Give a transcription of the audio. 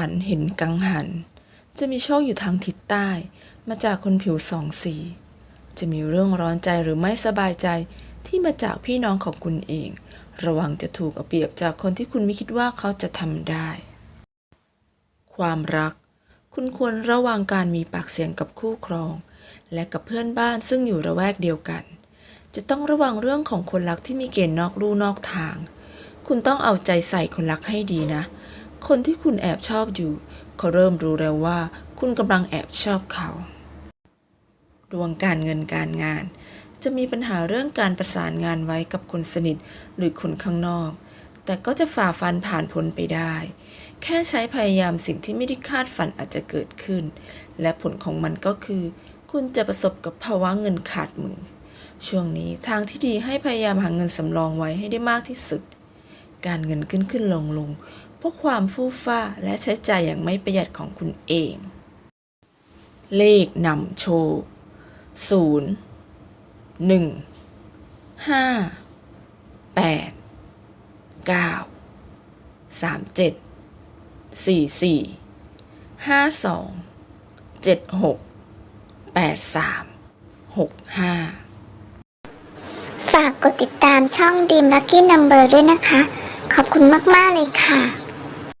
ฝันเห็นกังหัน จะมีโชคอยู่ทางทิศใต้ มาจากคนผิวสองสี จะมีเรื่องร้อนใจหรือไม่สบายใจที่มาจากพี่น้องของคุณเอง ระวังจะถูกเอาเปรียบจากคนที่คุณไม่คิดว่าเขาจะทำได้ ความรัก คุณควรระวังการมีปากเสียงกับคู่ครอง และกับเพื่อนบ้านซึ่งอยู่ระแวกเดียวกัน จะต้องระวังเรื่องของคนรักที่มีเกณฑ์นอกลู่นอกทาง คุณต้องเอาใจใส่คนรักให้ดีนะ คนที่คุณแอบชอบอยู่ เขาเริ่มรู้แล้วว่า คุณกำลังแอบชอบเขา ดวงการเงินการงาน จะมีปัญหาเรื่องการประสานงานไว้กับคนสนิทหรือคนข้างนอก แต่ก็จะฝ่าฟันผ่านพ้นไปได้ แค่ใช้พยายามสิ่งที่ไม่ได้คาดฝันอาจจะเกิดขึ้น และผลของมันก็คือ คุณจะประสบกับภาวะเงินขาดมือช่วงนี้ทางที่ดีให้พยายามหาเงินสำรองไว้ให้ได้มากที่สุด การเงินขึ้นขึ้นลงลงเพราะความฟู่ฟ้าและใช้จ่ายอย่างไม่ประหยัดของคุณเอง เลขนำโชคศูนย์หนึ่งห้าแปดเก้าสามเจ็ดสี่สี่ห้าสองเจ็ดหกแปดสามหกห้าฝากกดติดตามช่องดีมลักกี้นัมเบอร์ด้วยนะคะ ขอบคุณมาก ๆ เลยค่ะ